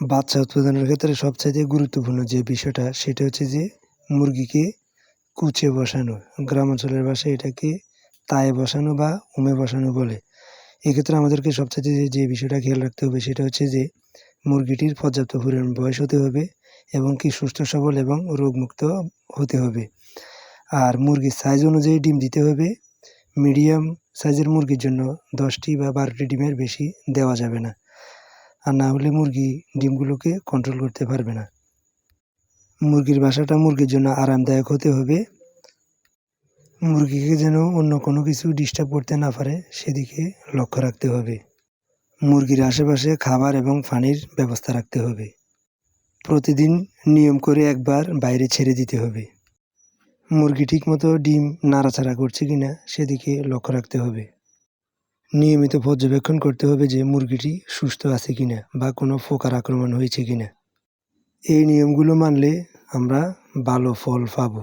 বাচ্চা উৎপাদনের ক্ষেত্রে সবচাইতে গুরুত্বপূর্ণ যে বিষয়টা, সেটা হচ্ছে যে মুরগিকে কুচে বসানো গ্রাম অঞ্চলের ভাষায় এটাকে তায়ে বসানো বা উমে বসানো বলে। এক্ষেত্রে আমাদেরকে সবচাইতে যে বিষয়টা খেয়াল রাখতে হবে সেটা হচ্ছে যে মুরগিটির পর্যাপ্ত পরিমাণ বয়স হতে হবে এবং কি সুস্থ, সবল এবং রোগমুক্ত হতে হবে। আর মুরগির সাইজ অনুযায়ী ডিম দিতে হবে। মিডিয়াম সাইজের মুরগির জন্য দশটি বা বারোটি ডিমের বেশি দেওয়া যাবে না। আর না হলে মুরগি ডিমগুলোকে কন্ট্রোল করতে পারবে না। মুরগির বাসাটা মুরগির জন্য আরামদায়ক হতে হবে। মুরগিকে যেন অন্য কোনো কিছু ডিস্টার্ব করতে না পারে, সেদিকে লক্ষ্য রাখতে হবে। মুরগির আশেপাশে খাবার এবং পানির ব্যবস্থা রাখতে হবে। প্রতিদিন নিয়ম করে একবার বাইরে ছেড়ে দিতে হবে। মুরগি ঠিকমতো ডিম নাড়াচাড়া করছে কিনা, সেদিকে লক্ষ্য রাখতে হবে। নিয়মিত পর্যবেক্ষণ করতে হবে যে মুরগিটি সুস্থ আছে কিনা বা কোনো পোকার আক্রমণ হয়েছে কিনা। এই নিয়মগুলো মানলে আমরা ভালো ফল পাবো।